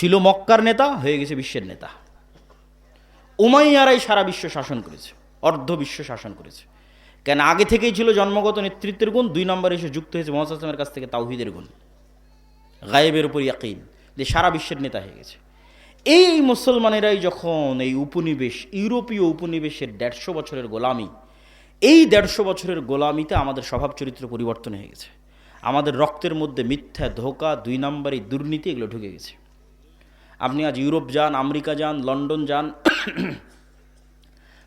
ছিল মক্কার নেতা, হয়ে গেছে বিশ্বের নেতা। উমাইয়ারাই সারা বিশ্ব শাসন করেছে, অর্ধ বিশ্ব শাসন করেছে। কেন আগে থেকেই ছিল জন্মগত নেতৃত্বের গুণ, দুই নম্বরে এসে যুক্ত হয়েছে মোহাম্মদ আসলামের কাছ থেকে তাওহিদের গুণ। গায়েবের উপর ইয়াকিন, যে সারা বিশ্বের নেতা হয়ে গেছে। এই মুসলমানেরাই যখন এই উপনিবেশ, ইউরোপীয় উপনিবেশের দেড়শো বছরের গোলামি, এই দেড়শো বছরের গোলামিতে আমাদের স্বভাব চরিত্র পরিবর্তন হয়ে গেছে। আমাদের রক্তের মধ্যে মিথ্যা, ধোকা, দুই নম্বরে দুর্নীতি, এগুলো ঢুকে গেছে। আপনি আজ ইউরোপ যান, আমেরিকা যান, লন্ডন যান,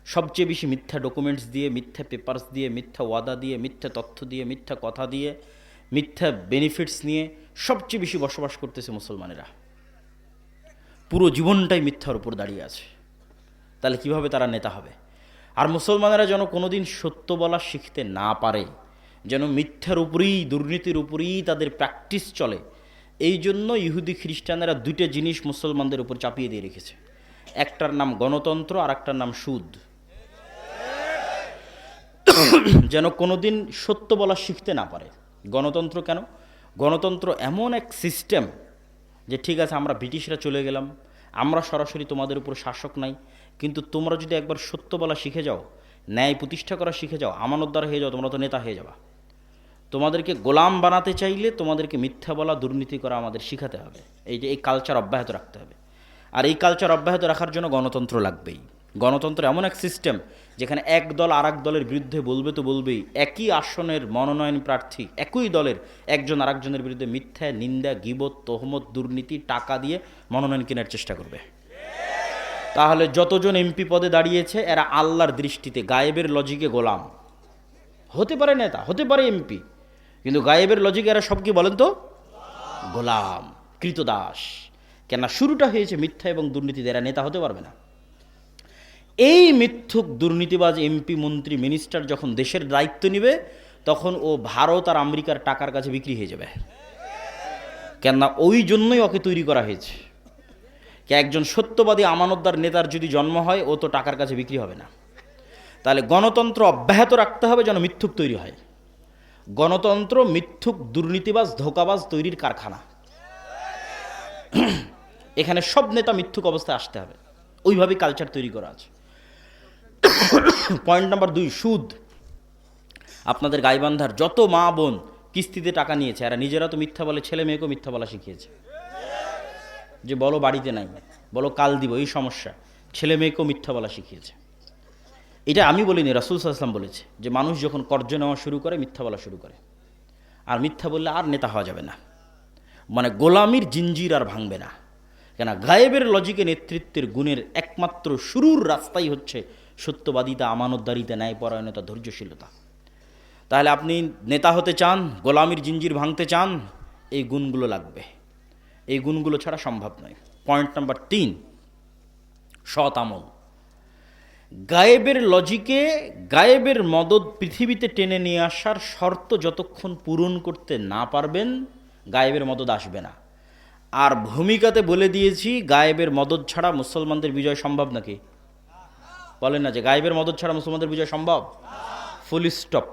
সবচেয়ে বেশি মিথ্যা ডকুমেন্টস দিয়ে, মিথ্যা পেপারস দিয়ে, মিথ্যা ওয়াদা দিয়ে, মিথ্যা তথ্য দিয়ে, মিথ্যা কথা দিয়ে, মিথ্যা বেনিফিটস নিয়ে সবচেয়ে বেশি বসবাস করতেছে মুসলমানেরা। পুরো জীবনটাই মিথ্যার উপর দাঁড়িয়ে আছে। তাহলে কীভাবে তারা নেতা হবে? আর মুসলমানেরা যেন কোনোদিন সত্য বলা শিখতে না পারে, যেন মিথ্যার উপরেই, দুর্নীতির উপরেই তাদের প্র্যাকটিস চলে এই জন্য ইহুদি খ্রিস্টানেরা দুইটা জিনিস মুসলমানদের উপর চাপিয়ে দিয়ে রেখেছে। একটার নাম গণতন্ত্র আর একটার নাম সুদ। যেন কোনোদিন সত্য বলা শিখতে না পারে। গণতন্ত্র কেন? গণতন্ত্র এমন এক সিস্টেম যে ঠিক আছে, আমরা ব্রিটিশরা চলে গেলাম, আমরা সরাসরি তোমাদের উপর শাসক নাই, কিন্তু তোমরা যদি একবার সত্য বলা শিখে যাও, ন্যায় প্রতিষ্ঠা করা শিখে যাও, আমানতদার হয়ে যাও, তোমরা তো নেতা হয়ে যাবা। তোমাদেরকে গোলাম বানাতে চাইলে তোমাদেরকে মিথ্যা বলা, দুর্নীতি করা আমাদের শিখাতে হবে। এই যে এই কালচার অব্যাহত রাখতে হবে। আর এই কালচার অব্যাহত রাখার জন্য গণতন্ত্র লাগবেই। গণতন্ত্র এমন এক সিস্টেম যেখানে এক দল আর দলের বিরুদ্ধে বলবে তো বলবেই। একই আসনের মনোনয়ন প্রার্থী, একই দলের একজন আরেকজনের বিরুদ্ধে মিথ্যা, নিন্দা, গিবত, তহমত, দুর্নীতি, টাকা দিয়ে মনোনয়ন কেনার চেষ্টা করবে। তাহলে যতজন এমপি পদে দাঁড়িয়েছে, এরা আল্লাহর দৃষ্টিতে, গায়েবের লজিকে গোলাম। হতে পারে নেতা, হতে পারে এমপি কিন্তু গায়েবের লজিকে এরা সব কি বলেন তো? গোলাম, কৃতদাস। কেন শুরুটা হয়েছে মিথ্যা এবং দুর্নীতিতে, এরা নেতা হতে পারবে না। এই মিথ্যুক দুর্নীতিবাজ এমপি মন্ত্রী মিনিস্টার যখন দেশের দায়িত্ব নেবে, তখন ও ভারত আর আমেরিকার টাকার কাছে বিক্রি হয়ে যাবে। কেননা ওই জন্যই ওকে তৈরি করা হয়েছে। কে একজন সত্যবাদী আমানতদার নেতার যদি জন্ম হয়, ও তো টাকার কাছে বিক্রি হবে না। তাহলে গণতন্ত্র অব্যাহত রাখতে হবে যেন মিথ্যুক তৈরি হয়। গণতন্ত্র মিথ্যুক দুর্নীতিবাজ ধোকাবাজ তৈরির কারখানা। এখানে সব নেতা মিথ্যুক অবস্থায় আসতে হবে। ওইভাবেই কালচার তৈরি করা আছে। পয়েন্ট নাম্বার দুই, সুদ। আপনাদের গাইবান্ধার যত মা বোন কিস্তিতে টাকা নিয়েছে আর নিজেরা তো মিথ্যা বলে, ছেলে মেয়েকেও মিথ্যা বলা শিখিয়েছে। যে বলো বাড়িতে নাই, বলো কাল দিব, এই সমস্যা। ছেলে মেয়েকেও মিথ্যা বলা শিখিয়েছে। এটা আমি বলিনি, রাসুল সাল্লাম বলেছে যে মানুষ যখন কর্জ নেওয়া শুরু করে, মিথ্যা বলা শুরু করে। আর মিথ্যা বললে আর নেতা হওয়া যাবে না। মানে গোলামির জিঞ্জির আর ভাঙবে না। কেন গায়েবের লজিকে নেতৃত্বের গুণের একমাত্র শুরুর রাস্তাই হচ্ছে সত্যবাদিতা, আমানতদারিতা, ন্যায়পরায়ণতা, ধৈর্যশীলতা। তাহলে আপনি নেতা হতে চান, গোলামির জিঞ্জির ভাঙতে চান, এই গুণগুলো লাগবে। এই গুণগুলো ছাড়া সম্ভব নয়। পয়েন্ট নাম্বার তিন, সৎ আমল। গায়েবের লজিকে, গায়েবের মদত পৃথিবীতে টেনে নিয়ে আসার শর্ত যতক্ষণ পূরণ করতে না পারবেন, গায়েবের মদত আসবে না। আর ভূমিকাতে বলে দিয়েছি, গায়েবের মদত ছাড়া মুসলমানদের বিজয় সম্ভব নাকি? বলেন না যে গায়েবের মদত ছাড়া মুসলমানদের বিজয় সম্ভব? ফুল স্টপ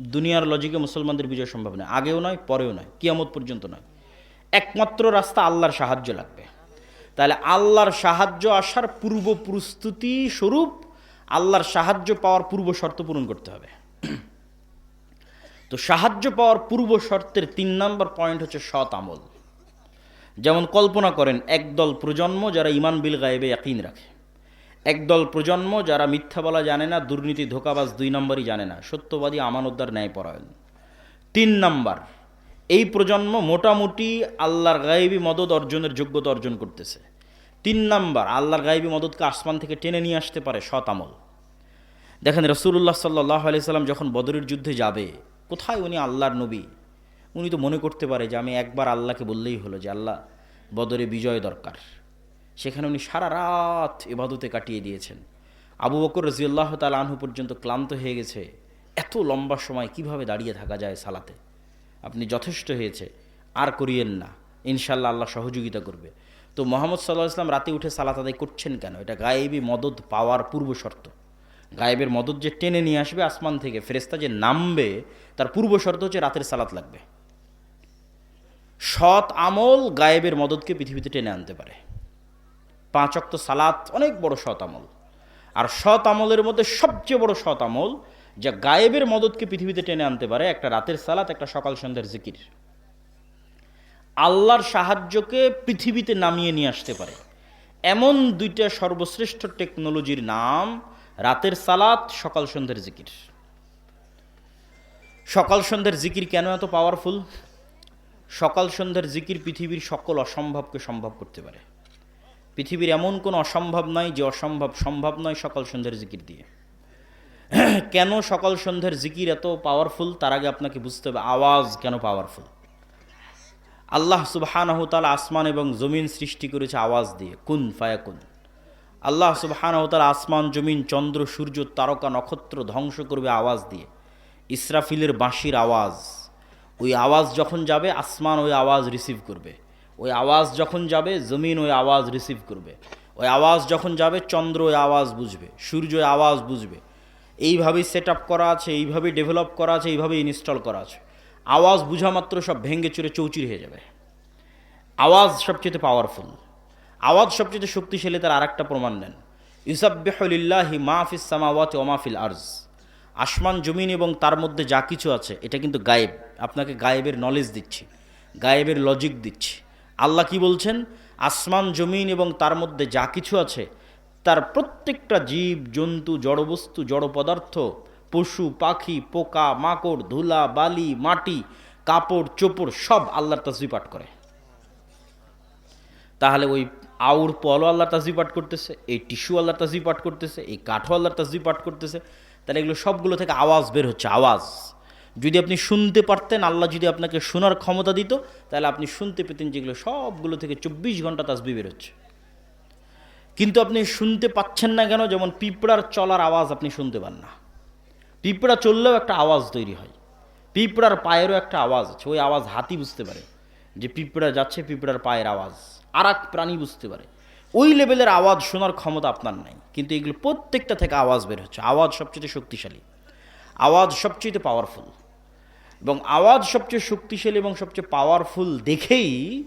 দুনিয়ার লজিকে মুসলমানদের বিজয় সম্ভব নয় আগেও নয়, পরেও নয়, কিয়ামত পর্যন্ত নয়। একমাত্র রাস্তা আল্লাহর সাহায্য লাগবে। তাহলে আল্লাহর সাহায্য আসার পূর্ব প্রস্তুতি স্বরূপ আল্লাহর সাহায্য পাওয়ার পূর্ব শর্ত পূরণ করতে হবে। তো সাহায্য পাওয়ার পূর্ব শর্তের তিন নম্বর পয়েন্ট হচ্ছে সৎ আমল। যেমন কল্পনা করেন, একদল প্রজন্ম যারা ইমান বিল গায়েবে ইয়াকিন রাখে। একদল প্রজন্ম যারা মিথ্যা বলা জানে না, দুর্নীতি, ধোকাবাজ দুই নম্বরই জানে না। সত্যবাদী আমানতদার ন্যায়পরায়ণ। তিন নাম্বার, এই প্রজন্ম মোটামুটি আল্লাহর গায়েবী মদত অর্জনের যোগ্যতা অর্জন করতেছে। তিন নাম্বার, আল্লাহর গায়েবী মদতকে আসমান থেকে টেনে নিয়ে আসতে পারে সৎ আমল। দেখেন রসুল্লাহ সাল্লাহ আলাইসাল্লাম যখন বদরের যুদ্ধে যাবে, কোথায় উনি আল্লাহর নবী? উনি তো মনে করতে পারে যে আমি একবার আল্লাহকে বললেই হলো যে আল্লাহ, বদরে বিজয় দরকার। সেখানে উনি সারা রাত এবাদতে কাটিয়ে দিয়েছেন। আবু বকর রাজিউল্লাহ তাল আনহু পর্যন্ত ক্লান্ত হয়ে গেছে। এত লম্বা সময় কীভাবে দাঁড়িয়ে থাকা যায় সালাতে? আপনি যথেষ্ট হয়েছে, আর করিয়েন না। ইনশাল্লাহ আল্লাহ সহযোগিতা করবে। তো মোহাম্মদ সাল্লাহ ইসলাম রাতে উঠে সালাত আদায় করছেন কেন? এটা গায়েবী মদত পাওয়ার পূর্ব শর্ত। গায়েবের মদত যে টেনে নিয়ে আসবে আসমান থেকে ফেরেস্তা যে নামবে, তার পূর্ব শর্ত হচ্ছে রাতের সালাত লাগবে। সৎ আমল গায়েবের মদতকে পৃথিবীতে টেনে আনতে পারে। পাঁচ অক্ত সালাত অনেক বড় সৎ আমল। আর সৎ আমলের মধ্যে সবচেয়ে বড় সৎ আমল, যা গায়েবের মদতকে পৃথিবীতে টেনে আনতে পারে, একটা রাতের সালাত, একটা সকাল সন্ধ্যার জিকির। আল্লাহর সাহায্যকে পৃথিবীতে নামিয়ে নিয়ে আসতে পারে। এমন দুইটা সর্বশ্রেষ্ঠ টেকনোলজির নাম, রাতের সালাত, সকাল সন্ধ্যের জিকির। সকাল সন্ধ্যের জিকির কেন এত পাওয়ারফুল সকাল সন্ধ্যের জিকির পৃথিবীর সকল অসম্ভবকে সম্ভব করতে পারে। পৃথিবীর এমন কোনো অসম্ভব নয় যে অসম্ভব সম্ভব নয় সকাল সন্ধ্যার জিকির দিয়ে। কেন সকাল সন্ধ্যের জিকির এত পাওয়ারফুল তার আগে আপনাকে বুঝতে হবে, আওয়াজ কেন পাওয়ারফুল আল্লাহ সুবাহানহতাল আসমান এবং জমিন সৃষ্টি করেছে আওয়াজ দিয়ে, কুন ফায়াকুন আল্লাহ সুবাহানহতাল আসমান, জমিন, চন্দ্র, সূর্য, তারকা, নক্ষত্র ধ্বংস করবে আওয়াজ দিয়ে। ইসরাফিলের বাঁশির আওয়াজ। ওই আওয়াজ যখন যাবে, আসমান ওই আওয়াজ রিসিভ করবে। ওই আওয়াজ যখন যাবে, জমিন ওই আওয়াজ রিসিভ করবে। ওই আওয়াজ যখন যাবে, চন্দ্র ওই আওয়াজ বুঝবে, সূর্য আওয়াজ বুঝবে। এইভাবেই সেট আপ করা আছে, এইভাবেই ডেভেলপ করা আছে, এইভাবেই ইনস্টল করা আছে। আওয়াজ বুঝা মাত্র সব ভেঙ্গে চুরে চৌচির হয়ে যাবে। আওয়াজ সবচেয়ে পাওয়ারফুল আওয়াজ সবচেয়ে শক্তিশালী তার আর একটা প্রমাণ নেন ইউসাবিল্লাহি মাহফিস সামাওয়াত ওমাফিল আর্জ। আসমান, জমিন এবং তার মধ্যে যা কিছু আছে, এটা কিন্তু গায়েব। আপনাকে গায়েবের নলেজ দিচ্ছি, গায়েবের লজিক দিচ্ছি। আল্লাহ কি বলছেন? আসমান, জমিন এবং তার মধ্যে যা কিছু আছে, তার প্রত্যেকটা জীব, জন্তু, জড়বস্তু জড় পদার্থ পশু, পাখি, পোকা, মাকড়, ধুলা, বালি, মাটি, কাপড়, চোপড় সব আল্লাহর তাসবি পাঠ করে। তাহলে ওই আউর পলও আল্লাহর তাসবি পাঠ করতেছে, এই টিস্যু আল্লাহর তাসবি পাঠ করতেছে, এই কাঠও আল্লাহর তাসবি পাঠ করতেছে। তাহলে এগুলো সবগুলো থেকে আওয়াজ বের হচ্ছে, আওয়াজ। যদি আপনি শুনতে পারতেন, আল্লাহ যদি আপনাকে শোনার ক্ষমতা দিত, তাহলে আপনি শুনতে পেতেন যেগুলো সবগুলো থেকে চব্বিশ ঘণ্টা তাজবি বের হচ্ছে। কিন্তু আপনি শুনতে পাচ্ছেন না কেন, যেমন পিঁপড়ার চলার আওয়াজ আপনি শুনতে পান না। পিঁপড়া চললেও একটা আওয়াজ তৈরি হয়। পিঁপড়ার পায়েরও একটা আওয়াজ আছে। ওই আওয়াজ হাতি বুঝতে পারে যে পিঁপড়া যাচ্ছে, পিঁপড়ার পায়ের আওয়াজ। আর এক প্রাণী বুঝতে পারে। ওই লেভেলের আওয়াজ শোনার ক্ষমতা আপনার নাই। কিন্তু এগুলো প্রত্যেকটা থেকে আওয়াজ বের হচ্ছে। আওয়াজ সবচেয়ে শক্তিশালী। আওয়াজ সবচেয়ে পাওয়ারফুল এবং আওয়াজ সবচেয়ে শক্তিশালী এবং সবচেয়ে পাওয়ারফুল দেখেই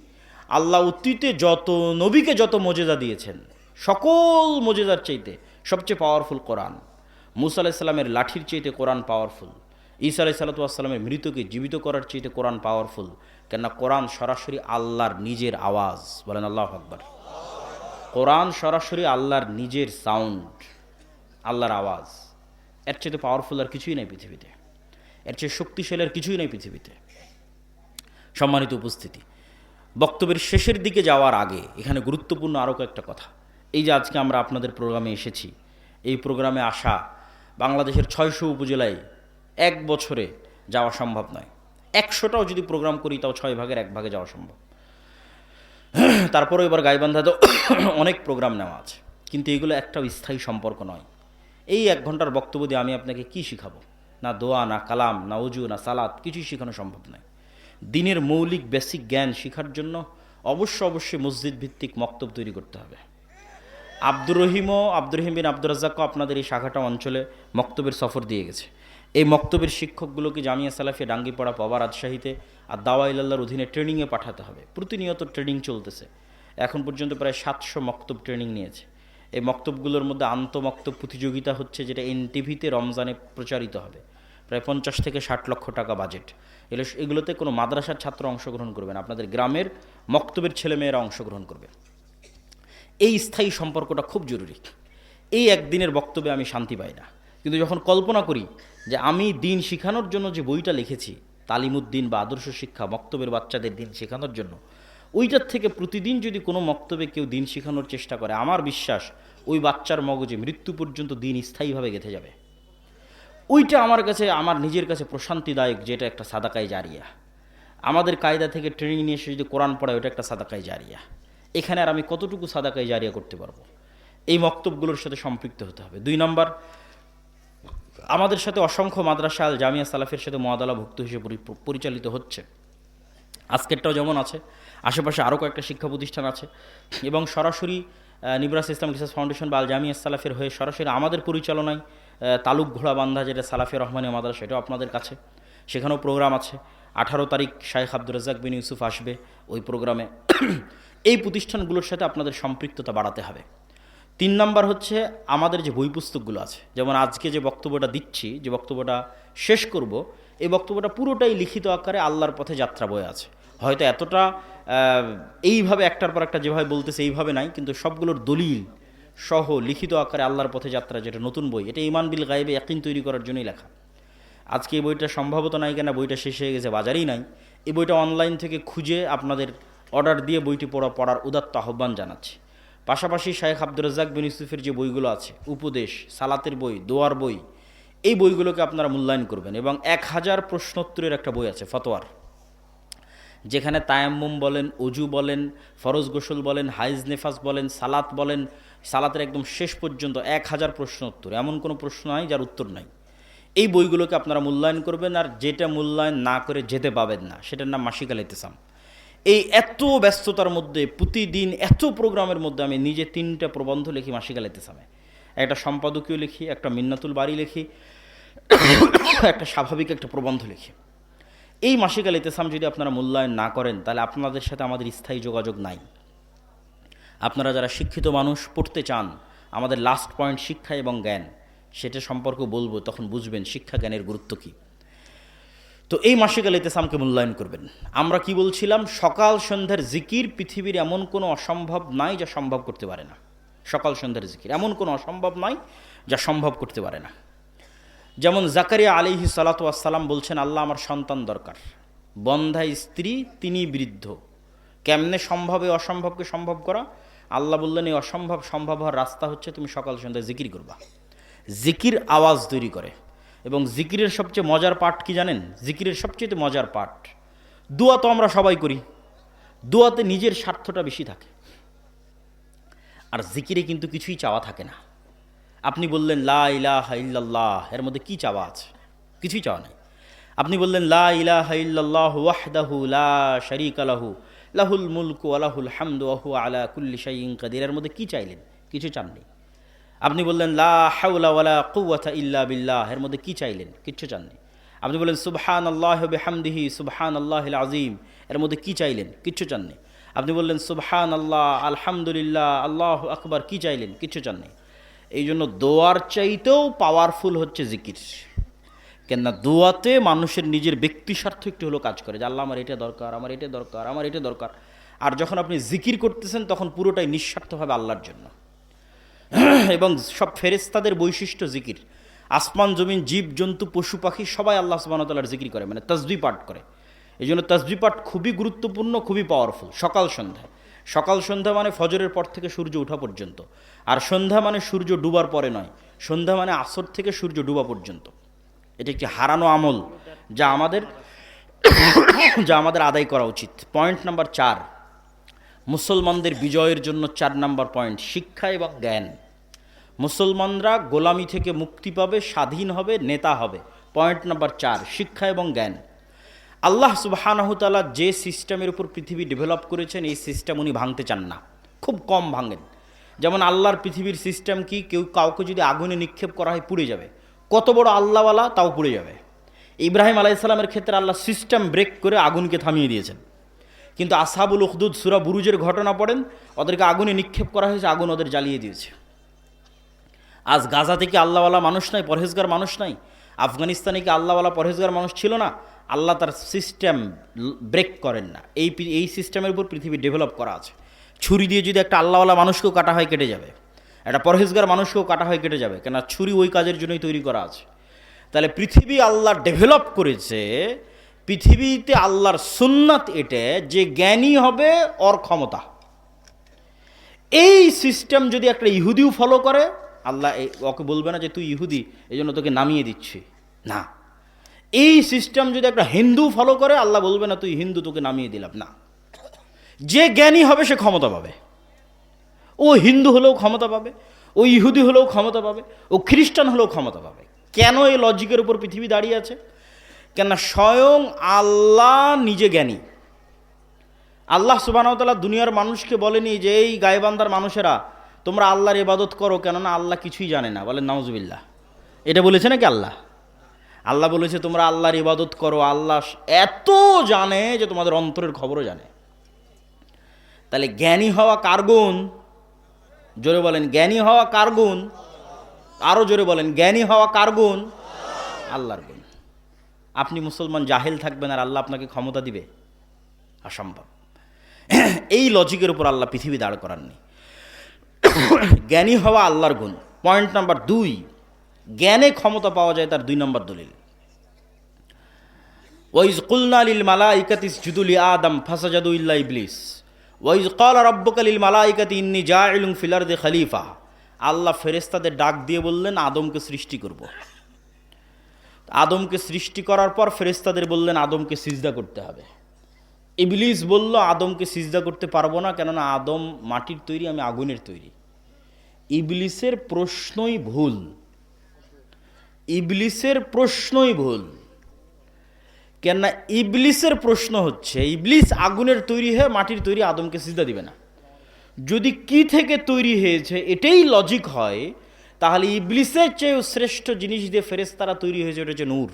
আল্লাহ অতীতে যত, নবীকে যত মজেদা দিয়েছেন, সকল মজেদার চাইতে সবচেয়ে পাওয়ারফুল কোরআন। মুসা আলাইসাল্লামের লাঠির চেয়েতে কোরআন পাওয়ারফুল ঈসা আলাই সাল্লাতামের মৃতকে জীবিত করার চাইতে কোরআন পাওয়ারফুল কেননা কোরআন সরাসরি আল্লাহর নিজের আওয়াজ। বলেন আল্লাহ আকবর। কোরআন সরাসরি আল্লাহর নিজের সাউন্ড আল্লাহর আওয়াজ। এর চেয়ে পাওয়ারফুল আর কিছুই নেই পৃথিবীতে। এর চেয়ে শক্তিশালী আর কিছুই নেই পৃথিবীতে। সম্মানিত উপস্থিতি, বক্তব্যের শেষের দিকে যাওয়ার আগে এখানে গুরুত্বপূর্ণ আরও কয়েকটা কথা। এই যে আজকে আমরা আপনাদের প্রোগ্রামে এসেছি, এই প্রোগ্রামে আসা বাংলাদেশের ছয়শো উপজেলায় এক বছরে যাওয়া সম্ভব নয়। একশোটাও যদি প্রোগ্রাম করি, তাও ছয় ভাগের এক ভাগে যাওয়া সম্ভব। তারপরেও এবার গাইবান্ধা তো অনেক প্রোগ্রাম নেওয়া আছে। কিন্তু এগুলো একটাও স্থায়ী সম্পর্ক নয়। এই এক ঘণ্টার বক্তব্য দিয়ে আমি আপনাকে কি শিখাবো? না দোয়া, না কালাম, না উজু না সালাদ কিছুই শেখানো সম্ভব নয়। দিনের মৌলিক বেসিক জ্ঞান শেখার জন্য অবশ্য অবশ্যই মসজিদ ভিত্তিক মক্তব তৈরি করতে হবে। আব্দুর রহিমও আব্দুর রহিম বিন আব্দুর রাজ্জাকও আপনাদের এই শাখাটা অঞ্চলে মক্তবের সফর দিয়ে গেছে। এই মক্তবের শিক্ষকগুলোকে জামিয়া সালাফিয়া ডাঙ্গিপাড়া পাওয়া রাজশাহীতে আর দাওয়া ইল্লাহর অধীনে ট্রেনিংয়ে পাঠাতে হবে। প্রতিনিয়ত ট্রেনিং চলতেছে। এখন পর্যন্ত প্রায় সাতশো মক্তব ট্রেনিং নিয়েছে। এই মক্তবগুলোর মধ্যে আন্তমক্তব প্রতিযোগিতা হচ্ছে যেটা এনটিভিতে রমজানে প্রচারিত হবে। প্রায় পঞ্চাশ থেকে ষাট লক্ষ টাকা বাজেট। এগুলো এগুলোতে কোনো মাদ্রাসার ছাত্র অংশগ্রহণ করবেন আপনাদের গ্রামের মক্তবের ছেলেমেয়েরা অংশগ্রহণ করবে। এই স্থায়ী সম্পর্কটা খুব জরুরি। এই একদিনের বক্তব্যে আমি শান্তি পাই না। কিন্তু যখন কল্পনা করি যে আমি দিন শেখানোর জন্য যে বইটা লিখেছি, তালিমুদ্দিন বা আদর্শ শিক্ষা, মক্তবের বাচ্চাদের দিন শেখানোর জন্য, ওইটার থেকে প্রতিদিন যদি কোনো মক্তবে কেউ দিন শেখানোর চেষ্টা করে, আমার বিশ্বাস ওই বাচ্চার মগজে মৃত্যু পর্যন্ত দিন স্থায়ীভাবে গেঁথে যাবে। ওইটা আমার কাছে, আমার নিজের কাছে প্রশান্তিদায়ক যেটা একটা সাদাকাই জারিয়া। আমাদের কায়দা থেকে ট্রেনিং নিয়ে এসে যদি কোরআন পড়ায়, ওটা একটা সাদাকাই জারিয়া। এখানে আর আমি কতটুকু সাদাকাই জারিয়া করতে পারব? এই মক্তবগুলোর সাথে সম্পৃক্ত হতে হবে। দুই নম্বর, আমাদের সাথে অসংখ্য মাদ্রাসা আল জামিয়া সালাফের সাথে মহাদালা ভুক্ত হিসেবে পরিচালিত হচ্ছে। আজকেরটাও যেমন আছে, আশেপাশে আরও কয়েকটা শিক্ষা প্রতিষ্ঠান আছে এবং সরাসরি নিবরাস ইসলাম রিসার্চ ফাউন্ডেশন বা আল জামিয়া সালাফের হয়ে সরাসরি আমাদের পরিচালনায় তালুক ঘোড়া বান্ধা যেটা সালাফিয়া রহমানিয়া মাদ্রাসা এটাও আপনাদের কাছে। সেখানেও প্রোগ্রাম আছে। আঠারো তারিখ শাহেখ আব্দুর রাজাক বিন ইউসুফ আসবে ওই প্রোগ্রামে। এই প্রতিষ্ঠানগুলোর সাথে আপনাদের সম্পৃক্ততা বাড়াতে হবে। তিন নাম্বার হচ্ছে আমাদের যে বই পুস্তকগুলো আছে, যেমন আজকে যে বক্তব্যটা দিচ্ছি, যে বক্তব্যটা শেষ করব, এই বক্তব্যটা পুরোটাই লিখিত আকারে আল্লাহর পথে যাত্রা বয়ে আছে। হয়তো এতটা এইভাবে একটার পর একটা যেভাবে বলতেছে এইভাবে নাই, কিন্তু সবগুলোর দলিল সহ লিখিত আকারে আল্লাহর পথে যাত্রা যেটা নতুন বই, এটা ইমান বিল গায়েবে একদিন তৈরি করার জন্যই লেখা। আজকে এই বইটা সম্ভবত নাই কেনা, বইটা শেষ হয়ে গেছে, বাজারেই নাই। এই বইটা অনলাইন থেকে খুঁজে আপনাদের অর্ডার দিয়ে বইটি পড়া পড়ার উদাত্ত আহ্বান জানাচ্ছি। পাশাপাশি শাহেখ আব্দুর রাজ্জাক বিন ইউসুফের যে বইগুলো আছে, উপদেশ, সালাতের বই, দোয়ার বই, এই বইগুলোকে আপনারা মূল্যায়ন করবেন এবং এক হাজার প্রশ্নোত্তরের একটা বই আছে, ফতোয়ার। যেখানে তায়াম্মুম বলেন অজু বলেন, ফরজ গোসল বলেন, হাইজ নেফাস বলেন, সালাত বলেন, সালাতের একদম শেষ পর্যন্ত এক হাজার প্রশ্ন উত্তর এমন কোনো প্রশ্ন নাই যার উত্তর নাই। এই বইগুলোকে আপনারা মূল্যায়ন করবেন আর যেটা মূল্যায়ন না করে যেতে পাবেন না, সেটার নাম মাসিকাল ইতেসাম এই এত ব্যস্ততার মধ্যে, প্রতিদিন এত প্রোগ্রামের মধ্যে আমি নিজে তিনটা প্রবন্ধ লিখি মাসিকাল ইতেসামে একটা সম্পাদকীয় লিখি, একটা মিন্নাতুল বাড়ি লিখি, একটা স্বাভাবিক একটা প্রবন্ধ লিখি। এই মাসিকাল ইতেসাম যদি আপনারা মূল্যায়ন না করেন, তাহলে আপনাদের সাথে আমাদের স্থায়ী যোগাযোগ নাই। আপনারা যারা শিক্ষিত মানুষ, পড়তে চান, আমাদের লাস্ট পয়েন্ট শিক্ষা এবং জ্ঞান, সেটা সম্পর্কে বলব, তখন বুঝবেন শিক্ষা জ্ঞানের গুরুত্ব কী। তো এই মাসিকাল ইতেসামকে মূল্যায়ন করবেন। আমরা কি বলছিলাম? সকাল সন্ধ্যার জিকির পৃথিবীর এমন কোনো অসম্ভব নাই যা সম্ভব করতে পারে না। সকাল সন্ধ্যার জিকির এমন কোনো অসম্ভব নাই যা সম্ভব করতে পারে না। যেমন জাকারিয়া আলিহি সালাতাম বলছেন, আল্লাহ আমার সন্তান দরকার। বন্ধা স্ত্রী, তিনি বৃদ্ধ। কেমনে সম্ভব অসম্ভবকে সম্ভব করা? আল্লাহ বললেন, এই অসম্ভব সম্ভব হওয়ার রাস্তা হচ্ছে তুমি সকাল সন্ধ্যায় জিকির করবা। জিকির আওয়াজ তৈরি করে। এবং জিকিরের সবচেয়ে মজার পাঠ কি জানেন? জিকিরের সবচেয়ে মজার পাঠ, দোয়া তো আমরা সবাই করি। দোয়াতে নিজের স্বার্থটা বেশি থাকে। আর জিকিরে কিন্তু কিছুই চাওয়া থাকে না। আপনি বললেন, লা ইলাহা ইল্লাল্লাহ। এর মধ্যে কি চাওয়া আছে? কিছুই চাওয়া নাই। আপনি বললেন, লা ইলাহা ইল্লাল্লাহ ওয়াহদাহু লা শারীকা লাহু। লাহুল মুলকু আলাহুল হামদু হুয়া আলা কুল্লি শাইইন কাদির। এর মধ্যে কি চাইলেন? কিছু চাননি আপনি বললেন, লা বিল্লাহ। এর মধ্যে কি চাইলেন? কিচ্ছু চাননি। আপনি বললেন সুবহান আল্লাহ বিহামদিহি সুবহান আল্লাহ আজিম এর মধ্যে কি চাইলেন? কিচ্ছু চাননি। আপনি বললেন সুবহান আল্লাহ আলহামদুলিল্লাহ, আল্লাহ আকবার। কি চাইলেন? কিচ্ছু চাননি। এই জন্য দোয়ার চাইতেও পাওয়ারফুল হচ্ছে জিকির। কেননা দোয়াতে মানুষের নিজের ব্যক্তি স্বার্থ একটু হলেও কাজ করে যে, আল্লাহ, আমার এটা দরকার, আমার এটা দরকার, আমার এটা দরকার। আর যখন আপনি জিকির করতেছেন, তখন পুরোটাই নিঃস্বার্থভাবে আল্লাহর জন্য। এবং সব ফেরেস্তাদের বৈশিষ্ট্য জিকির। আসমান, জমিন, জীব, জন্তু, পশু, পাখি, সবাই আল্লাহ সুবাহতাল্লাহর জিকির করে মানে তসবি পাঠ করে। এই জন্য তসবি পাঠ খুবই গুরুত্বপূর্ণ, খুবই পাওয়ারফুল সকাল, সন্ধ্যা। সকাল, সন্ধ্যা মানে ফজরের পর থেকে সূর্য ওঠা পর্যন্ত। আর সন্ধ্যা মানে সূর্য ডুবার পরে নয়। সন্ধ্যা মানে আসর থেকে সূর্য ডুবা পর্যন্ত। এটা একটি হারানো আমল যা আমাদের যা আমাদের আদায় করা উচিত। পয়েন্ট নাম্বার চার, মুসলমানদের বিজয়ের জন্য চার নাম্বার পয়েন্ট, শিক্ষা এবং জ্ঞান। মুসলমানরা গোলামি থেকে মুক্তি পাবে, স্বাধীন হবে, নেতা হবে। পয়েন্ট নাম্বার চার, শিক্ষা এবং জ্ঞান। আল্লাহ সুবাহানহতালা যে সিস্টেমের উপর পৃথিবী ডেভেলপ করেছেন, এই সিস্টেম উনি ভাঙতে চান না। খুব কম ভাঙেন। যেমন আল্লাহর পৃথিবীর সিস্টেম কি, কেউ কাউকে যদি আগুনে নিক্ষেপ করা হয়, পুড়ে যাবে। কত বড় আল্লাহওয়ালা, তাও পুড়ে যাবে। ইব্রাহিম আলাইসাল্লামের ক্ষেত্রে আল্লাহ সিস্টেম ব্রেক করে আগুনকে থামিয়ে দিয়েছেন। কিন্তু আসাবুল উখদুদ সুরা বুরুজের ঘটনা পড়েন, ওদেরকে আগুনে নিক্ষেপ করা হয়েছে, আগুন ওদের জ্বালিয়ে দিয়েছে। আজ গাজা থেকে আল্লাহওয়ালা মানুষ নাই, পরহেজগার মানুষ নাই? আফগানিস্তানে কি আল্লাহওয়ালা পরহেজগার মানুষ ছিল না? আল্লাহ তার সিস্টেম ব্রেক করেন না। এই এই সিস্টেমের উপর পৃথিবী ডেভেলপ করা আছে। ছুরি দিয়ে যদি একটা আল্লাহওয়ালা মানুষকেও কাটা হয়, কেটে যাবে। একটা পরহেজগার মানুষকেও কাটা হয়, কেটে যাবে। কেন ছুরি ওই কাজের জন্যই তৈরি করা আছে। তাহলে পৃথিবী আল্লাহ ডেভেলপ করেছে, পৃথিবীতে আল্লাহর সুন্নাত এটা যে জ্ঞানী হবে, ওর ক্ষমতা। এই সিস্টেম যদি একটা ইহুদিও ফলো করে আল্লাহ ওকে বলবে না যে তুই ইহুদি এই জন্য তোকে নামিয়ে দিচ্ছি। না। এই সিস্টেম যদি একটা হিন্দু ফলো করে, আল্লাহ বলবে না তুই হিন্দু, তোকে নামিয়ে দিলাম। না। যে জ্ঞানী হবে, সে ক্ষমতা পাবে। ও হিন্দু হলেও ক্ষমতা পাবে, ও ইহুদি হলেও ক্ষমতা পাবে, ও খ্রিস্টান হলেও ক্ষমতা পাবে। কেন এই লজিকের উপর পৃথিবী দাঁড়িয়ে আছে? কেন স্বয়ং আল্লাহ নিজে জ্ঞানী। আল্লাহ সুবাহতাল্লাহ দুনিয়ার মানুষকে বলেনি যে, এই গায়েবান্দার মানুষেরা তোমরা আল্লাহর ইবাদত করো কেননা আল্লাহ কিছুই জানে না। বলে নওয়াজবিল্লাহ এটা বলেছে নাকি আল্লাহ? আল্লাহ বলেছে, তোমরা আল্লাহর ইবাদত করো, আল্লাহ এত জানে যে তোমাদের অন্তরের খবরও জানে। তাহলে জ্ঞানী হওয়া কার গুণ? জোরে বলেন, জ্ঞানী হওয়া কার গুণ? আরও জোরে বলেন, জ্ঞানী হওয়া কার গুণ? আল্লাহর গুণ। আপনি মুসলমান, জাহেল থাকবেন আর আল্লাহ আপনাকে ক্ষমতা দিবে? অসম্ভব। এই লজিকের উপর আল্লাহ পৃথিবী দাঁড় করাননি। জ্ঞানী হওয়া আল্লাহর গুণ। পয়েন্ট নাম্বার দুই, জ্ঞানে ক্ষমতা পাওয়া যায় তার দুই নম্বর দলিল। ওয়াইজ কুলনা লিল মালাইকাতিস জুদুলি আদম ফাসাজাদু ইল্লা ইবলিস। ওয়াইজ ক্বালা রাব্বুকা লিল মালাইকাতি ইন্নী জাইলুন ফিল আরদি খলিফা। আল্লাহ ফেরেশতাদের ডাক দিয়ে বললেন, আদমকে সৃষ্টি করব। আদমকে সৃষ্টি করার পর ফেরেশতাদের বললেন, আদমকে সিজদা করতে হবে। ইবলিস বলল, আদমকে সিজদা করতে পারব না, কেননা আদম মাটির তৈরি, আমি আগুনের তৈরি। ইবলিসের প্রশ্নই ভুল। ইবলিসের প্রশ্নই ভুল। কেননা ইবলিসের প্রশ্ন হচ্ছে, ইবলিস আগুনের তৈরি হয়ে মাটির তৈরি, আদমকে সিজদা দিবে না। যদি কি থেকে তৈরি হয়েছে, এটাই লজিক হয়, তাহলে ইবলিসের চেয়েও শ্রেষ্ঠ জিনিস দিয়ে ফেরেস্তারা তৈরি হয়েছে, ওটা হচ্ছে নূর।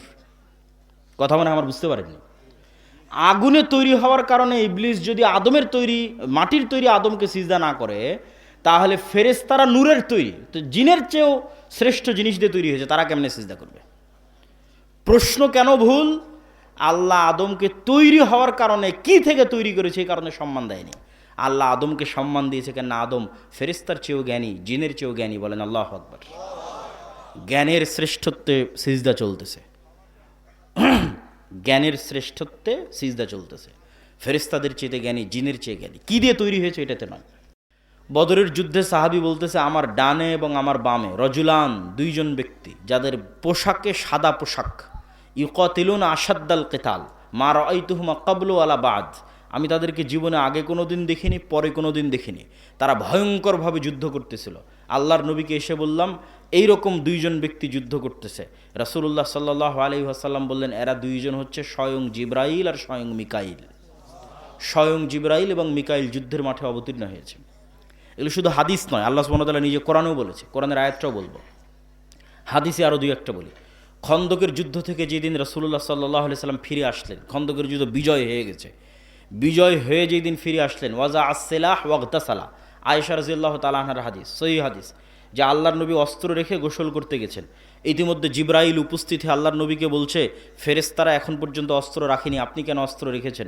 কথা মানে আমার বুঝতে পারেননি? আগুনে তৈরি হওয়ার কারণে ইবলিস যদি আদমের তৈরি, মাটির তৈরি আদমকে সিজদা না করে, তাহলে ফেরেস্তারা নূরের তৈরি, তো জিনের চেয়েও শ্রেষ্ঠ জিনিস দিয়ে তৈরি হয়েছে, তারা কেমনে সিজদা করবে? প্রশ্ন কেন ভুল? আল্লাহ আদমকে তৈরি হওয়ার কারণে কি থেকে তৈরি করেছে এই কারণে সম্মান দেয়নি। আল্লাহ আদমকে সম্মান দিয়েছে কেন আদম ফেরিস্তার চেয়েও জ্ঞানী, জিনের চেয়েও জ্ঞানী বলেন আল্লাহ আকবর। জ্ঞানের শ্রেষ্ঠত্বে সিজদা চলতেছে। জ্ঞানের শ্রেষ্ঠত্বে সিজদা চলতেছে। ফেরিস্তাদের চেয়ে জ্ঞানী, জিনের চেয়ে জ্ঞানী। কি দিয়ে তৈরি হয়েছে এটাতে নয়। বদরের যুদ্ধে সাহাবি বলতেছে, আমার ডানে এবং আমার বামে রজুলান দুইজন ব্যক্তি, যাদের পোশাকে সাদা পোশাক। ইউকতিলুন আসাদ্দাল কেতাল, মা রয়তুহুমা কাবলু আলা বাদ। আমি তাদেরকে জীবনে আগে কোনো দিন দেখিনি, পরে কোনো দিন দেখিনি। তারা ভয়ঙ্করভাবে যুদ্ধ করতেছিল। আল্লাহর নবীকে এসে বললাম এই রকম দুইজন ব্যক্তি যুদ্ধ করতেছে। রাসুল্লাহ সাল্লাহ আলি আসাল্লাম বললেন, এরা দুইজন হচ্ছে স্বয়ং জিব্রাইল আর স্বয়ং মিকাইল। স্বয়ং জিব্রাইল এবং মিকাইল যুদ্ধের মাঠে অবতীর্ণ হয়েছে। এগুলো শুধু হাদিস নয়, আল্লাহ সুবহানাহু নিজে কোরআনেও বলেছে, কোরআনের আয়াতটাও বলব। হাদিসে আরও দুই একটা বলি। খন্দকের যুদ্ধ থেকে যেদিন রসুল্লাহ সাল্লাহ সাল্লাম ফিরে আসলেন, খন্দকের যুদ্ধ বিজয় হয়ে গেছে। বিজয় হয়ে যেদিন ফিরে আসলেন, ওয়াজা আসেলাহ ওয়াগদাসালা আয়েশা রাজিউল্লাহ তালাহার হাদিস, সহি হাদিস, যে আল্লাহর নবী অস্ত্র রেখে গোসল করতে গেছেন। ইতিমধ্যে জিব্রাইল উপস্থিত আল্লাহর নবীকে বলছে ফেরেস্তারা এখন পর্যন্ত অস্ত্র রাখেনি, আপনি কেন অস্ত্র রেখেছেন?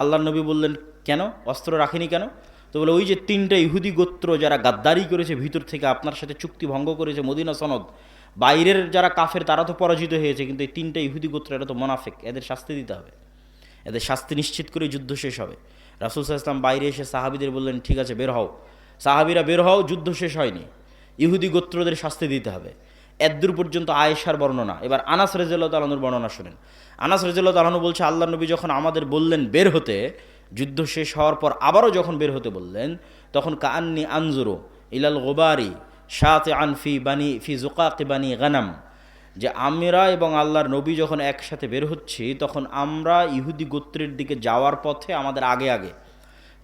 আল্লাহর নবী বললেন, কেন? অস্ত্র রাখেনি কেন? তো বলে, ওই যে তিনটা ইহুদি গোত্র যারা গাদ্দারি করেছে ভিতর থেকে, আপনার সাথে চুক্তি ভঙ্গ করেছে মদিনা সনদ, বাইরের যারা কাফের, তারা তো পরাজিত হয়েছে, কিন্তু এই তিনটা ইহুদি গোত্র এটা তো মোনাফেক, এদের শাস্তি দিতে হবে। এদের শাস্তি নিশ্চিত করে যুদ্ধ শেষ হবে। রাসুল ইসলাম বাইরে এসে সাহাবিদের বললেন, ঠিক আছে, বের হও। সাহাবিরা বের হওয়াও যুদ্ধ শেষ হয়নি। ইহুদি গোত্রদের শাস্তি দিতে হবে। এদ্দূর পর্যন্ত আয়েশার বর্ণনা। এবার আনাস রেজাল্লাহ তালানুর বর্ণনা শুনেন। আনাস রেজাল্লাহ তালানু বলছে আল্লাহ নবী যখন আমাদের বললেন, বের হতে। যুদ্ধ শেষ হওয়ার পর আবারও যখন বের হতে বললেন, তখন কান্নি আনজুরো ইলাল গোবারি শাতে আনফি বানি, ফি জোকাকি বানি গানাম। যে আমরা এবং আল্লাহর নবী যখন একসাথে বের হচ্ছি, তখন আমরা ইহুদি গোত্রের দিকে যাওয়ার পথে আমাদের আগে আগে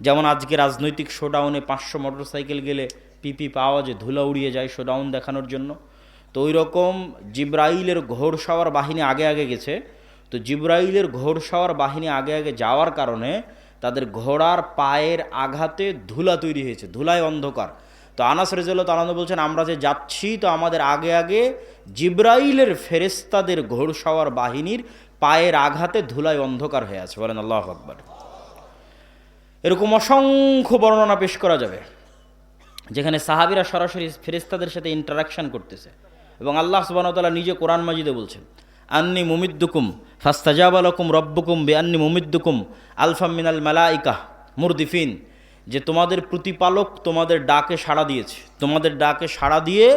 যেমন আজকে রাজনৈতিক শোডাউনে পাঁচশো মোটরসাইকেল গেলে পিপি পাওয়া যে ধুলা উড়িয়ে যায় শোডাউন দেখানোর জন্য। তো ওই রকম জিব্রাইলের ঘোড়সাওয়ার বাহিনী আগে আগে গেছে। তো জিব্রাইলের ঘোড়সাওয়ার বাহিনী আগে আগে যাওয়ার কারণে তাদের ঘোড়ার পায়ের আঘাতে ধুলা তৈরি হয়েছে, ধুলায় অন্ধকার। তো আনাস রেজাল্লাহ তালানো বলছেন, আমরা যে যাচ্ছি, তো আমাদের আগে আগে জিব্রাইলের ফেরেস্তাদের ঘোড়সাওয়ার বাহিনীর পায়ের আঘাতে ধুলায় অন্ধকার হয়ে আছে। বলেন আল্লাহ আকবর। এরকম অসংখ্য বর্ণনা পেশ করা যাবে, যেখানে সাহাবিরা সরাসরি ফেরেস্তাদের সাথে ইন্টারাকশন করতেছে। এবং আল্লাহ সুবাহতাল্লাহ নিজে কোরআন মাজিদে বলছেন, আন্নি মুমিদ্দুকুম ফাস্তাজাব আলকুম রব্বুকুম বে আন্নি মুমিদ্দুকুম আলফা মিনাল মালাইকা মুরদিফিন। যে তোমাদের প্রতিপালক তোমাদের ডাকে সাড়া দিয়েছে। তোমাদের ডাকে সাড়া দিয়ে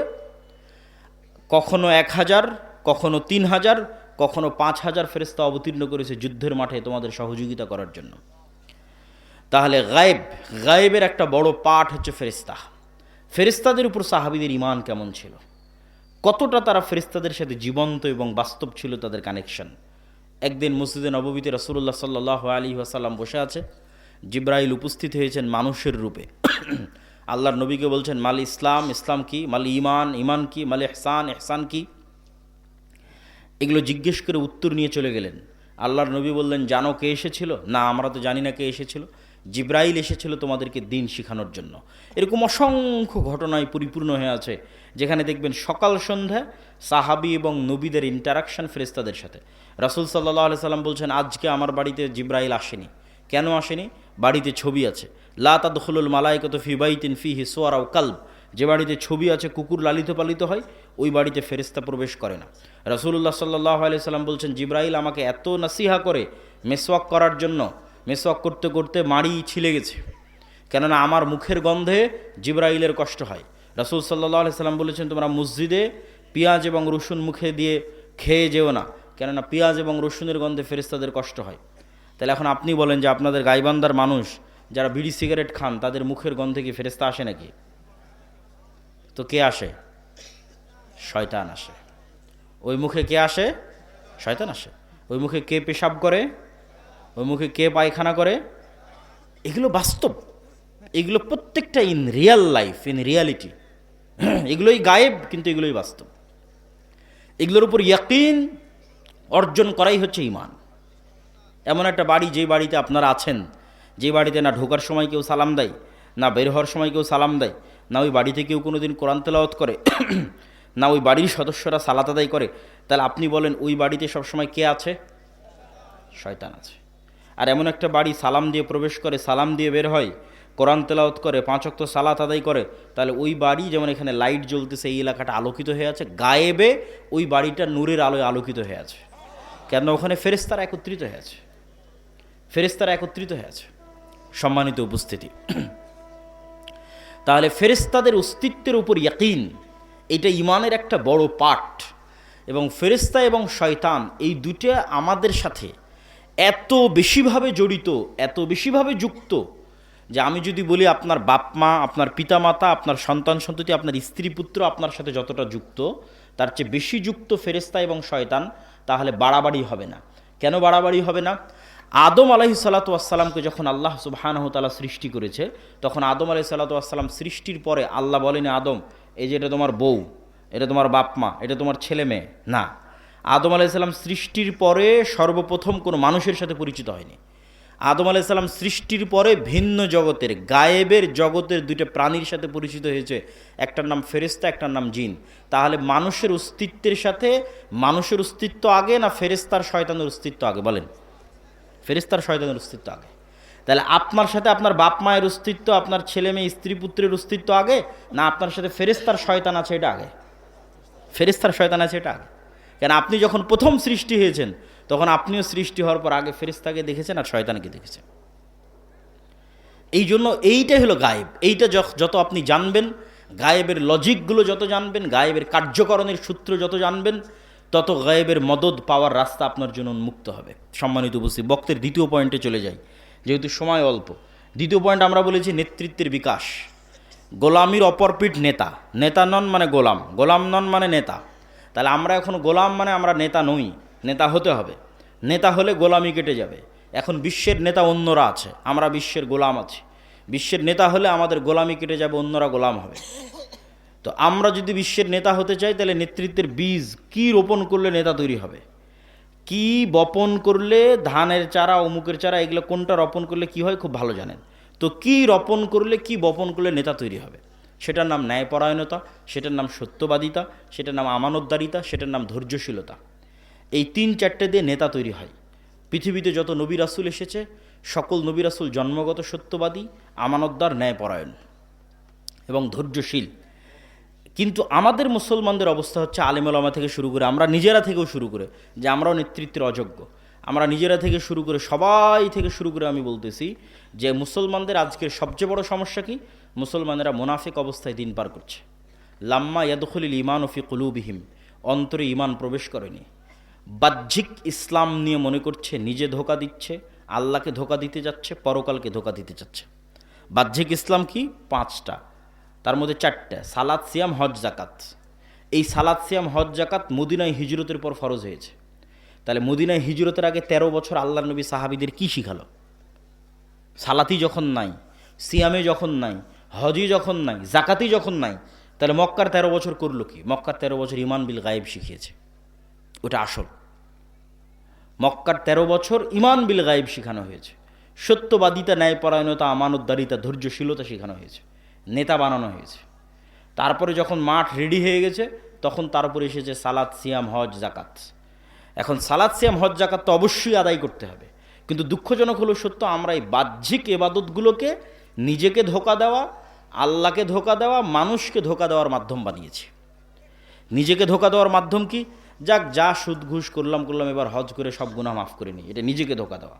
কখনো এক হাজার, কখনো তিন হাজার, কখনো পাঁচ হাজার ফেরেস্তা অবতীর্ণ করেছে যুদ্ধের মাঠে তোমাদের সহযোগিতা করার জন্য। তাহলে গায়েব, গায়েবের একটা বড় পাঠ হচ্ছে ফেরিস্তা ফেরিস্তাদের উপর সাহাবিদের ইমান কেমন ছিল? কতটা তারা ফেরিস্তাদের সাথে জীবন্ত এবং বাস্তব ছিল তাদের কানেকশন একদিন মসজিদে নববীতে রসুল্লাহ সাল্লাহ আলী আসাল্লাম বসে আছে, জিব্রাইল উপস্থিত হয়েছেন মানুষের রূপে। আল্লাহর নবীকে বলছেন, মাল ইসলাম ইসলাম কি? মাল ইমান ইমান কি? মাল এহসান এহসান কি? এগুলো জিজ্ঞেস করে উত্তর নিয়ে চলে গেলেন। আল্লাহর নবী বললেন, জানো কে এসেছিল? না, আমরা তো জানি না কে এসেছিল। জিব্রাইল এসেছিল তোমাদেরকে দিন শেখানোর জন্য। এরকম অসংখ্য ঘটনায় পরিপূর্ণ হয়ে আছে, যেখানে দেখবেন সকাল সন্ধ্যা সাহাবি এবং নবীদের ইন্টারাকশন ফেরেস্তাদের সাথে। রাসুল সাল্লাহ আলি সাল্লাম বলছেন, আজকে আমার বাড়িতে জিব্রাইল আসেনি। কেন আসেনি? বাড়িতে ছবি আছে। লা তাদখুলুল মালাইকত ফি বাইতিন ফিহি সোয়ারাও কালব। যে বাড়িতে ছবি আছে, কুকুর লালিত পালিত হয়, ওই বাড়িতে ফেরিস্তা প্রবেশ করে না। রাসুল্লাহ সাল্লাহ আলিয়া সাল্লাম বলছেন, জিব্রাইল আমাকে এত নাসিহা করে, মেসওয়াক করার জন্য মেসওয়াক করতে করতে মাড়ি ছিলে গেছে। কেননা আমার মুখের গন্ধে জিব্রাইলের কষ্ট হয়। রাসুল সাল্লাহ সাল্লাম বলেছেন, তোমরা মসজিদে পেঁয়াজ এবং রসুন মুখে দিয়ে খেয়ে যেও না। কেননা পেঁয়াজ এবং রসুনের গন্ধে ফেরিস্তাদের কষ্ট হয়। তাহলে এখন আপনি বলেন যে আপনাদের গাইবান্দার মানুষ যারা বিড়ি, সিগারেট খান, তাদের মুখের গন্ধে কি ফেরিস্তা আসে নাকি? তো কে আসে? শয়তান আসে। ওই মুখে কে আসে? শয়তান আসে। ওই মুখে কে পেশাব করে? ওই মুখে কে পায়খানা করে? এগুলো বাস্তব। এগুলো প্রত্যেকটা in real life in reality এগুলোই গায়েব, কিন্তু এগুলোই বাস্তব। এগুলোর উপর ইয়াকিন অর্জন করাই হচ্ছে ইমান এমন একটা বাড়ি যে বাড়িতে আপনারা আছেন, যে বাড়িতে না ঢোকার সময় কেউ সালাম দেয়, না বের হওয়ার সময় কেউ সালাম দেয়, না ওই বাড়িতে কেউ কোনো দিন কোরআন তেলাওয়াত করে, না ওই বাড়ির সদস্যরা সালাত আদায় করে, তাহলে আপনি বলেন, ওই বাড়িতে সবসময় কে আছে? শয়তান আছে। আর এমন একটা বাড়ি সালাম দিয়ে প্রবেশ করে, সালাম দিয়ে বের হয়, কোরআন তেলাওত করে, পাঁচ অক্ত সালাত আদায় করে, তাহলে ওই বাড়ি যেমন এখানে লাইট জ্বলতেছে, এই এলাকাটা আলোকিত হয়ে আছে, গায়েবে ওই বাড়িটা নূরের আলোয় আলোকিত হয়ে আছে। কেন ওখানে ফেরেস্তারা একত্রিত হয়ে আছে। ফেরেস্তারা একত্রিত হয়ে আছে। সম্মানিত উপস্থিতি। তাহলে ফেরেস্তাদের অস্তিত্বের উপর ইয়াকিন, এটা ইমানের একটা বড় পাঠ। এবং ফেরেস্তা এবং শয়তান এই দুটা আমাদের সাথে এত বেশিভাবে জড়িত, এত বেশিভাবে যুক্ত যে আমি যদি বলি আপনার বাপ মা, আপনার পিতামাতা, আপনার সন্তান সন্ততি, আপনার স্ত্রী পুত্র আপনার সাথে যতটা যুক্ত, তার চেয়ে বেশি যুক্ত ফেরেস্তা এবং শয়তান, তাহলে বাড়াবাড়ি হবে না। কেন বাড়াবাড়ি হবে না? আদম আলাহি সাল্লাতামকে যখন আল্লাহ সুবাহানহতালা সৃষ্টি করেছে, তখন আদম আলাহি সাল্লাতাম সৃষ্টির পরে আল্লাহ বলেনি, আদম, এই যে এটা তোমার বউ, এটা তোমার বাপ মা, এটা তোমার ছেলে মেয়ে। না। আদম আলাইসাল্লাম সৃষ্টির পরে সর্বপ্রথম কোনো মানুষের সাথে পরিচিত হয়নি। আদম আলাইসাল্লাম সৃষ্টির পরে ভিন্ন জগতের, গায়েবের জগতের দুইটা প্রাণীর সাথে পরিচিত হয়েছে। একটার নাম ফেরেস্তা একটার নাম জিন। তাহলে মানুষের অস্তিত্বের সাথে, মানুষের অস্তিত্ব আগে না ফেরেস্তার শয়তানের অস্তিত্ব আগে? বলেন। ফেরেস্তার শয়তানের অস্তিত্ব আগে। তাহলে আপনার সাথে আপনার বাপ মায়ের অস্তিত্ব, আপনার ছেলে মেয়ে, স্ত্রী পুত্রের অস্তিত্ব আগে, না আপনার সাথে ফেরেস্তার শয়তান আছে এটা আগে? ফেরেস্তার শয়তান আছে এটা আগে? কেন আপনি যখন প্রথম সৃষ্টি হয়েছেন, তখন আপনিও সৃষ্টি হওয়ার পর আগে ফেরিস্তাকে দেখেছেন আর শয়তানকে দেখেছেন। এই জন্য এইটাই হলো গায়েব। এইটা যত আপনি জানবেন, গায়েবের লজিকগুলো যত জানবেন, গায়েবের কার্যকরণের সূত্র যত জানবেন, তত গায়েবের মদত পাওয়ার রাস্তা আপনার জন্য উন্মুক্ত হবে। সম্মানিত উপস্থিত, বক্তের দ্বিতীয় পয়েন্টে চলে যাই। যেহেতু সময় অল্প, দ্বিতীয় পয়েন্ট আমরা বলেছি নেতৃত্বের বিকাশ। গোলামির অপরপিঠ নেতা। নেতা নন মানে গোলাম। গোলাম নন মানে নেতা। তাহলে আমরা এখন গোলাম মানে আমরা নেতা নই, নেতা হতে হবে। নেতা হলে গোলামি কেটে যাবে। এখন বিশ্বের নেতা অন্যরা আছে, আমরা বিশ্বের গোলাম আছি। বিশ্বের নেতা হলে আমাদের গোলামি কেটে যাবে, অন্যরা গোলাম হবে। তো আমরা যদি বিশ্বের নেতা হতে চাই, তাহলে নেতৃত্বের বীজ কি রোপণ করলে নেতা তৈরি হবে? কি বপন করলে ধানের চারা, অমুকের চারা, এগুলো কোনটা রোপণ করলে কি হয় খুব ভালো জানেন। তো কি রোপণ করলে, কি বপন করলে নেতা তৈরি হবে? সেটার নাম ন্যায়পরায়ণতা, সেটার নাম সত্যবাদিতা, সেটার নাম আমানতদারিতা সেটার নাম ধৈর্যশীলতা। এই তিন চারটে দিয়ে নেতা তৈরি হয়। পৃথিবীতে যত নবী রাসুল এসেছে, সকল নবী রাসুল জন্মগত সত্যবাদী আমানতদার ন্যায়পরায়ণ এবং ধৈর্যশীল। কিন্তু আমাদের মুসলমানদের অবস্থা হচ্ছে আলিমালামা থেকে শুরু করে, আমরা নিজেরা থেকেও শুরু করে, যে আমরাও নেতৃত্বের অযোগ্য। আমরা নিজেরা থেকে শুরু করে, সবাই থেকে শুরু করে আমি বলতেছি যে মুসলমানদের আজকের সবচেয়ে বড় সমস্যা কি? মুসলমানেরা মোনাফিক অবস্থায় দিন পার করছে। লাম্মা ইয়াদখলিল ইমান ওফি কুলুবিহিম। অন্তরে ইমান প্রবেশ করেনি। বাহ্যিক ইসলাম নিয়ে মনে করছে, নিজে ধোকা দিচ্ছে, আল্লাহকে ধোকা দিতে যাচ্ছে, পরকালকে ধোকা দিতে যাচ্ছে। বাহ্যিক ইসলাম কি? পাঁচটা। তার মধ্যে চারটা। সালাদ সিয়াম, হজ জাকাত এই সালাদ সিয়াম, হজ জাকাত মদিনায় হিজরতের পর ফরজ হয়েছে। তাহলে মদিনায় হিজরতের আগে ১৩ বছর আল্লাহ নবী সাহাবিদের কি শিখালো? সালাতি যখন নাই, সিয়ামে যখন নাই হজি যখন নাই জাকাতি যখন নাই, তাহলে মক্কার ১৩ বছর করল কি? মক্কার ১৩ বছর ইমান বিল গায়েব শিখিয়েছে। ওটা আসল। মক্কার ১৩ বছর ইমান বিল গায়েব শেখানো হয়েছে। সত্যবাদিতা, ন্যায়পরায়ণতা, আমানতদারিতা, ধৈর্যশীলতা শেখানো হয়েছে। নেতা বানানো হয়েছে। তারপরে যখন মাঠ রেডি হয়ে গেছে, তখন তার উপরে এসেছে সালাদ সিয়াম, হজ, জাকাত। এখন সালাদ সিয়াম, হজ, জাকাত তো অবশ্যই আদায় করতে হবে। কিন্তু দুঃখজনক হলো সত্য, আমরা এই বাহ্যিক এবাদতগুলোকে নিজেকে ধোকা দেওয়া আল্লাহকে ধোকা দেওয়া, মানুষকে ধোকা দেওয়ার মাধ্যম বানিয়েছি। নিজেকে ধোকা দেওয়ার মাধ্যম কি? যাক, যা সুদ, ঘুষ, করলাম করলাম, এবার হজ করে সব গুণা মাফ করে নিই। এটা নিজেকে ধোকা দেওয়া।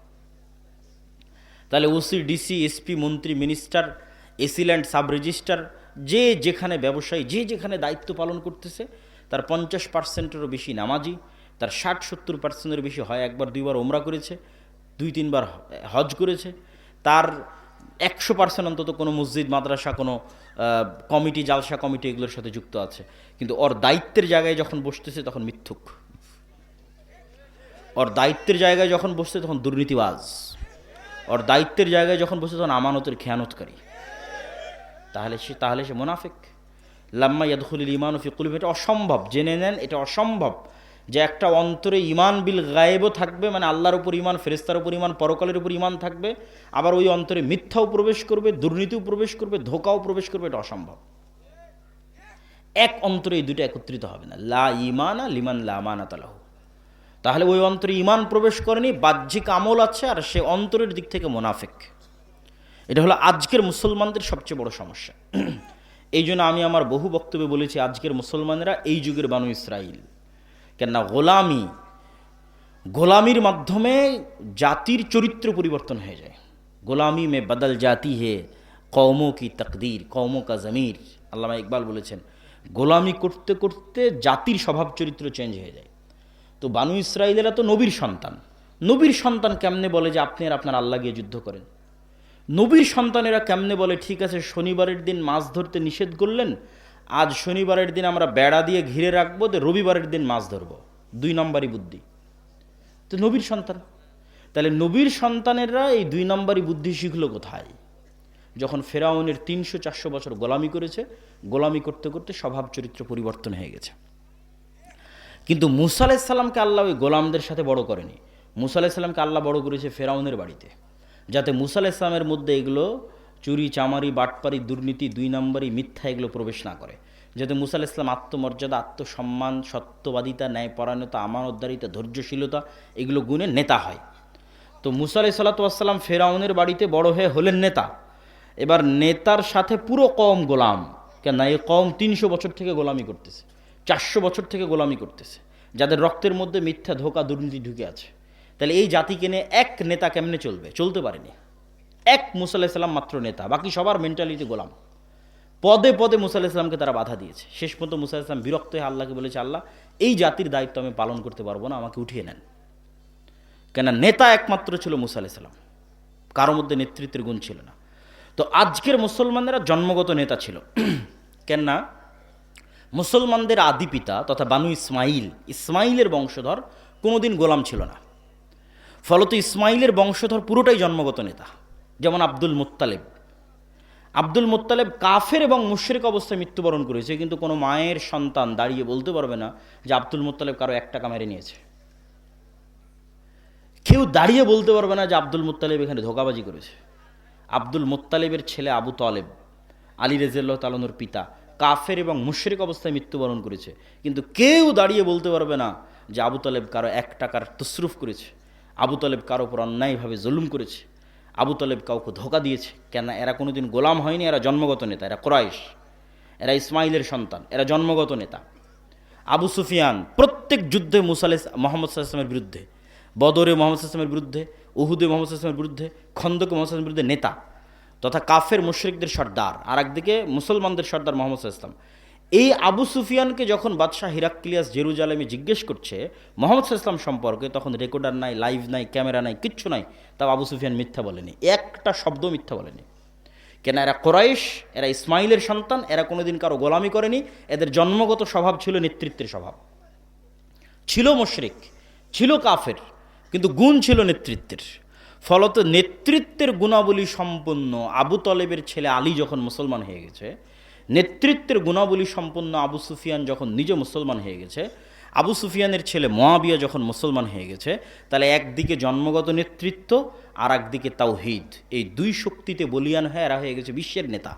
তাহলে ওসি, ডিসি, এসপি, মন্ত্রী, minister AC land sub registrar যে যেখানে ব্যবসায়ী, যে যেখানে দায়িত্ব পালন করতেছে, তার পঞ্চাশ পার্সেন্টেরও বেশি নামাজি, তার ষাট, সত্তর পার্সেন্টের বেশি হয়, একবার, দুইবার ওমরা করেছে, দুই, তিনবার হজ করেছে, তার একশো পার্সেন্ট অন্তত কোনো মসজিদ, মাদ্রাসা, কোনো কমিটি, জালসা কমিটি এগুলোর সাথে যুক্ত আছে। কিন্তু ওর দায়িত্বের জায়গায় যখন বসতেছে তখন মিথ্যুক। ওর দায়িত্বের জায়গায় যখন বসছে তখন দুর্নীতিবাজ। ওর দায়িত্বের জায়গায় যখন বসে তখন আমানতের খেয়ানতকারী। তাহলে সে তাহলে সে মোনাফিক। লাম্মা ইয়াদখুলিল ইমান ফিকুল এটা অসম্ভব। জেনে নেন, এটা অসম্ভব। যে একটা অন্তরে ইমান বিল গায়েবও থাকবে মানে আল্লাহর উপর ইমান ফেরেস্তার উপর ইমান পরকালের উপর ইমান থাকবে, আবার ওই অন্তরে মিথ্যাও প্রবেশ করবে, দুর্নীতিও প্রবেশ করবে, ধোকাও প্রবেশ করবে, এটা অসম্ভব। এক অন্তরে এই দুটো একত্রিত হবে না। লা ইমানা লিমান লা আমানাতালাহু তাহলে ওই অন্তরে ইমান প্রবেশ করেনি, বাহ্যিক আমল আছে, আর সে অন্তরের দিক থেকে মোনাফেক। এটা হলো আজকের মুসলমানদের সবচেয়ে বড় সমস্যা। এই জন্য আমি আমার বহু বক্তব্যে বলেছি, আজকের মুসলমানেরা এই যুগের বানু ইসরাইল। কেননা গোলামি, গোলামির মাধ্যমে জাতির চরিত্র পরিবর্তন হয়ে যায়। গোলামি মে বদল জাতি হে কৌমো কি তকদির কৌমো কা জমির। আল্লামা ইকবাল বলেছেন, গোলামি করতে করতে জাতির স্বভাব চরিত্র চেঞ্জ হয়ে যায়। তো বানু ইসরায়েলেরা তো নবীর সন্তান। নবীর সন্তান কেমনে বলে যে আপনি আর আপনার আল্লাহ গিয়ে যুদ্ধ করেন? নবীর সন্তানেরা কেমনে বলে, ঠিক আছে, শনিবারের দিন মাছ ধরতে নিষেধ করলেন আজ শনিবারের দিন আমরা বেড়া দিয়ে ঘিরে রাখব, তো রবিবারের দিন মাছ ধরবো। দুই নম্বরই বুদ্ধি। তো নবীর সন্তান। তাহলে নবীর সন্তানেরা এই দুই নম্বরই বুদ্ধি শিখলো কোথায়? যখন ফেরাউনের তিনশো চারশো বছর গোলামি করেছে, গোলামি করতে করতে স্বভাব চরিত্র পরিবর্তন হয়ে গেছে। কিন্তু মুসা আলাইসাল্লামকে আল্লাহ ওই গোলামদের সাথে বড় করেনি। মুসা আল্লাহ বড় করেছে ফেরাউনের বাড়িতে। যাতে মুসা মধ্যে এগুলো চুরি, চামারি, বাটপারি, দুর্নীতি দুই নম্বরই মিথ্যা এগুলো প্রবেশ না করে। যাতে মুসা আলাহ ইসলাম আত্মমর্যাদা, আত্মসম্মান, সত্যবাদিতা, ন্যায়পরায়ণতা, আমানতদারিতা, ধৈর্যশীলতা এগুলো গুণে নেতা হয়। তো মুসা আলাই সাল্লাতাম ফেরাউনের বাড়িতে বড় হয়ে হলেন নেতা। এবার নেতার সাথে পুরো কম গোলাম কেন এই কম তিনশো বছর থেকে গোলামি করতেছে, চারশো বছর থেকে গোলামি করতেছে। যাদের রক্তের মধ্যে মিথ্যা, ধোকা, দুর্নীতি ঢুকে আছে। তাহলে এই জাতিকে নিয়ে এক নেতা কেমনে চলবে? চলতে পারেনি। এক মুসা আলাহিসাল্লাম মাত্র নেতা, বাকি সবার মেন্টালিটি গোলাম। পদে পদে মুসা আলাহিসামকে তারা বাধা দিয়েছে। শেষ পর্যন্ত মুসা বিরক্ত হয়ে আল্লাহকে বলেছে, আল্লাহ, এই জাতির দায়িত্ব আমি পালন করতে পারব না, আমাকে উঠিয়ে নেন। কেন নেতা একমাত্র ছিল মুসা কারোর মধ্যে নেতৃত্বের গুণ ছিল না। তো আজকের মুসলমানেরা জন্মগত নেতা ছিল। কেননা মুসলমানদের আদি পিতা তথা বানু ইসমাইল, ইসমাইলের বংশধর কোনোদিন গোলাম ছিল না। ফলত ইসমাইলের বংশধর পুরোটাই জন্মগত নেতা। যেমন আব্দুল মুত্তালেব। আব্দুল মুত্তালেব কাফের এবং মুশরিক অবস্থায় মৃত্যুবরণ করেছে, কিন্তু কোনো মায়ের সন্তান দাঁড়িয়ে বলতে পারবে না যে আব্দুল মুত্তালেব কারও এক টাকা মেরে নিয়েছে। কেউ দাঁড়িয়ে বলতে পারবে না যে আব্দুল মুত্তালেব এখানে ধোকাবাজি করেছে। আব্দুল মুত্তালেবের ছেলে আবু তালেব, আলী রেজাল্লাহ তালনুর পিতা, কাফের এবং মুশরিক অবস্থায় মৃত্যুবরণ করেছে, কিন্তু কেউ দাঁড়িয়ে বলতে পারবে না যে আবু তালেব কারও এক টাকার তসরুফ করেছে। আবু তালেব কারও উপর অন্যায়ভাবে জুলুম করেছে। আবু তালেব কাউকে ধোকা দিয়েছে কেন এরা কোনোদিন গোলাম হয়নি, এরা জন্মগত নেতা, এরা কোরাইশ, এরা ইসমাইলের সন্তান, এরা জন্মগত নেতা। আবু সুফিয়ান প্রত্যেক যুদ্ধে মুসালে মোহাম্মদ সাল্লামের বিরুদ্ধে, বদরে মোহাম্মদ সাল্লামের বিরুদ্ধে, উহুদে মোহাম্মদ সাল্লামের বিরুদ্ধে, খন্দকে মোহাম্মদ বিরুদ্ধে নেতা, তথা কাফের মুশরিকদের সর্দার, আর একদিকে মুসলমানদের সর্দার মোহাম্মদ ইসলাম এই আবু সুফিয়ানকে যখন বাদশাহ হিরাক্লিয়াস জেরুজালেমে জিজ্ঞেস করছে, মোহাম্মদ ইসলাম সম্পর্কে, তখন রেকর্ডার নাই, লাইভ নাই, ক্যামেরা নাই, কিচ্ছু নাই, তাও আবু সুফিয়ান মিথ্যা বলেনি। একটা শব্দ মিথ্যা বলেনি। কেন, এরা কোরাইশ, এরা ইসমাইলের সন্তান, এরা কোনোদিন কারও গোলামি করেনি, এদের জন্মগত স্বভাব ছিল নেতৃত্বের স্বভাব। ছিল মুশরিক, ছিল কাফের, কিন্তু গুণ ছিল নেতৃত্বের। ফলত নেতৃত্বের গুণাবলী সম্পন্ন আবু তলেবের ছেলে আলী যখন মুসলমান হয়ে গেছে নেতৃত্বের গুণাবলী সম্পন্ন আবু সুফিয়ান যখন নিজে মুসলমান হয়ে গেছে, আবু সুফিয়ানের ছেলে মোয়াবিয়া যখন মুসলমান হয়ে গেছে, তাহলে একদিকে জন্মগত নেতৃত্ব আর একদিকে তাওহিদ। এই দুই শক্তিতে বলিয়ান হয়ে এরা হয়ে গেছে বিশ্বের নেতা।